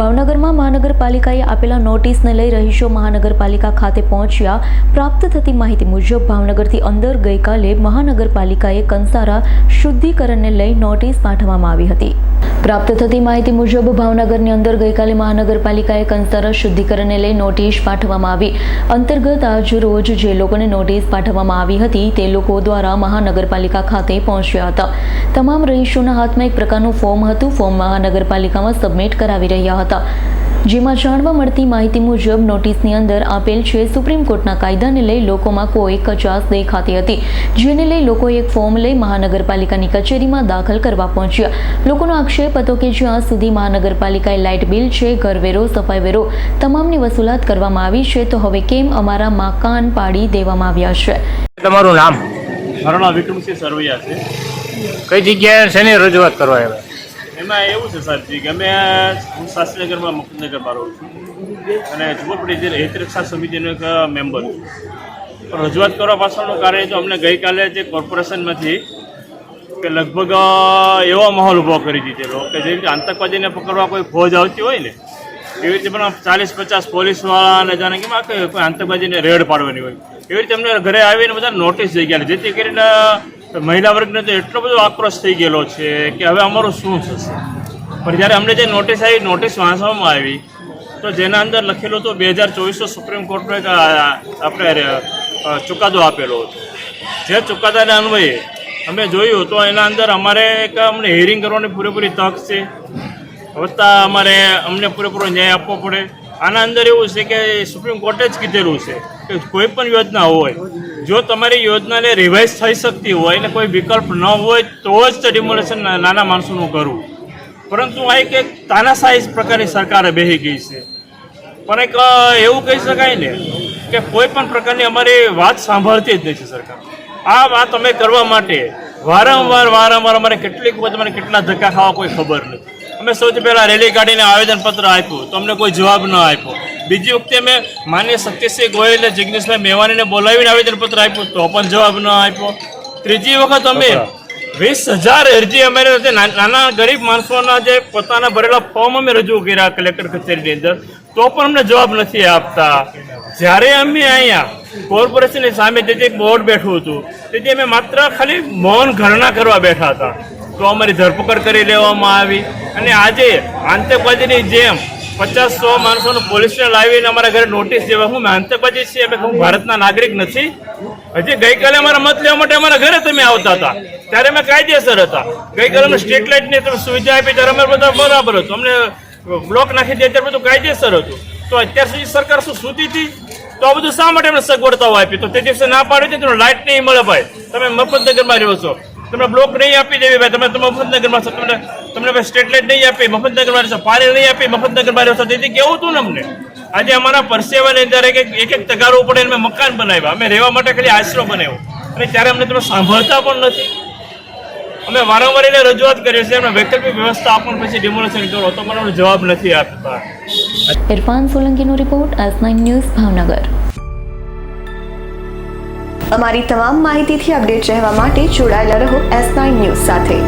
ભાવનગરમાં મહાનગરપાલિકાએ આપેલા નોટિસને લઈ રહીશો મહાનગરપાલિકા ખાતે પહોંચ્યા. પ્રાપ્ત થતી માહિતી મુજબ ભાવનગરથી અંદર ગઈકાલે મહાનગરપાલિકાએ કંસારા શુદ્ધિકરણને લઈ નોટિસ પાઠવવામાં આવી હતી. પ્રાપ્ત થતી માહિતી મુજબ ભાવનગરની અંદર ગઈકાલે મહાનગરપાલિકાએ કંસારા શુદ્ધિકરણને લઈ નોટિસ પાઠવવામાં આવી. અંતર્ગત આજ રોજ જે લોકોને નોટિસ પાઠવવામાં આવી હતી તે લોકો દ્વારા મહાનગરપાલિકા ખાતે પહોંચ્યા હતા. તમામ રહીશોના હાથમાં એક પ્રકારનું ફોર્મ હતું. ફોર્મ મહાનગરપાલિકામાં સબમિટ કરાવી રહ્યા હતા. જેમાં જાણવા મળતી માહિતી મુજબ નોટિસની અંદર આપેલ છે સુપ્રીમ કોર્ટના કાયદાને લઈ લોકોમાં કોઈ કચાસ દેખાતી હતી જેને લઈ લોકોએ એક ફોર્મ લઈ મહાનગરપાલિકાની કચેરીમાં દાખલ કરવા પહોંચ્યા. લોકોનો આક્ષેપ હતો કે જ્યાં સુધી મહાનગરપાલિકાએ લાઇટ બિલ છે ઘરવેરો સફાઈ વેરો તમામની વસૂલાત કરવામાં આવી છે તો હવે કેમ અમારા મકાન પાડી દેવામાં આવ્યા છે? તમારું નામ? મારું નામ વિક્રમસિંહ સરવૈયા છે. કઈ જગ્યાએ શેની રજૂઆત કરવા આવ્યા? એમાં એવું છે સાહેબજી કે અમે હું શાસ્ત્રીનગરમાં મુકુંદનગરમાં રહું છું. અને ઝુંપડી જે હિતરક્ષા સમિતિનો એક મેમ્બર છું. પણ રજૂઆત કરવા પાછળનું કારણ એ તો અમને ગઈકાલે જે કોર્પોરેશનમાંથી કે લગભગ એવો માહોલ ઊભો કરી દીધેલો, કે જે રીતે આતંકવાદીને પકડવા કોઈ ફોજ આવતી હોય ને, એવી રીતે પણ ચાલીસ પચાસ પોલીસવાળાને જાણે કે કોઈ આતંકવાદીને રેડ પાડવાની હોય. એવી રીતે અમને ઘરે આવીને બધા નોટિસ થઈ ગયા, જેથી કરીને મહિલા વર્ગને તો એટલો બધો આક્રોશ થઈ ગયેલો છે કે હવે અમારું શું થશે? પણ જ્યારે અમને જે નોટિસ આવી, નોટિસ વાંચવામાં આવી, તો જેના અંદર લખેલું હતું બે હજાર ચોવીસો સુપ્રીમ કોર્ટનો એક આપણે ચુકાદો આપેલો હતો. જે ચુકાદાના અન્વયે અમે જોયું તો એના અંદર અમારે એક અમને હિયરિંગ કરવાની પૂરેપૂરી તક છે. વત્તા અમારે અમને પૂરેપૂરો ન્યાય આપવો પડે. આના અંદર એવું છે કે સુપ્રીમ કોર્ટે જ કીધેલું છે કે કોઈ પણ યોજના હોય જો તમારી યોજનાને રિવાઇઝ થઈ શકતી હોય અને કોઈ વિકલ્પ ન હોય, તો જ ડિમોલેશન નાના માણસોનું કરવું. પરંતુ આ એક એક તાનાશાહી પ્રકારની સરકારે બેસી ગઈ છે. પણ એક એવું કહી શકાય ને કે કોઈ પણ પ્રકારની અમારી વાત સાંભળતી જ નથી સરકાર. આ વાત અમે કરવા માટે વારંવાર વારંવાર અમારે કેટલીક વખત અમારે કેટલા ધક્કા ખાવા કોઈ ખબર નથી. અમે સૌથી પહેલાં રેલી કાઢીને આવેદનપત્ર આપ્યું. તો અમને કોઈ જવાબ ન આપ્યો. બીજી વખતે અમે માન્ય સત્યસિંહ ગોયલે જિગ્નેશભાઈ મેવાણીને બોલાવીને આવેદનપત્ર આપ્યું. તો પણ જવાબ ન આપ્યો. ત્રીજી વખત અમે વીસ હજાર અરજી અમે નાના ગરીબ માણસોના જે પોતાના ભરેલા ફોર્મ અમે રજૂ કર્યા કલેક્ટર કચેરીની અંદર. તો પણ અમને જવાબ નથી આપતા. જ્યારે અમે અહીંયા કોર્પોરેશનની સામે જે જે બોર્ડ બેઠું હતું તેથી અમે માત્ર ખાલી મૌન ગણના કરવા બેઠા હતા. તો અમારી ધરપકડ કરી લેવામાં આવી. અને આજે આતંકવાદીની જેમ પચાસ સો માણસોનું પોલીસને લાવીને અમારા ઘરે નોટિસ જેવા. હું આતંકવાદી છીએ, અમે હું ભારતના નાગરિક નથી. હજી ગઈકાલે અમારા મત લેવા માટે અમારા ઘરે તમે આવતા હતા. ત્યારે અમે કાયદેસર હતા. ગઈકાલે અમે સ્ટ્રીટ લાઇટની તમે સુવિધા આપી ત્યારે અમે બધા બરાબર હતું. અમને બ્લોક નાખી દે ત્યારે બધું કાયદેસર હતું. તો અત્યાર સુધી સરકાર શું સૂતી હતી? તો આ બધું શા માટે અમને સગવડતાઓ આપી? તો તે દિવસે ના પાડી હતી લાઇટ નહીં મળે ભાઈ. તમે મફતનગરમાં રહ્યો છો. તમને બ્લોક નહીં આપી દેવી ભાઈ. તમે મફતનગરમાં છો. તમને તમને ભાઈ સ્ટ્રીટ લાઇટ નહીં આપી મફતનગરમાં રહેશો પાણી નહીં આપી મફતનગરમાં રહેશો તેથી કેવું હતું ને અમને? આજે અમારા પરસેવાની અંદર એક એક એક તગારો પડે અમે મકાન બનાવ્યા. અમે રહેવા માટે ખાલી આશરો બનાવ્યો. અને ત્યારે અમને તમે સાંભળતા પણ નથી. અમે વારંવાર એને રજૂઆત કરીએ છીએ અમે વૈકલ્પિક વ્યવસ્થા આપણને પછી ડિમોલેશન કરો. તો પણ અમને જવાબ નથી આપતા. Irfan સોલંકીનો report S nine news Bhavnagar. અમારી તમામ માહિતીથી અપડેટ રહેવા માટે જોડાયેલા રહો એસ નાઇન ન્યૂઝ સાથે.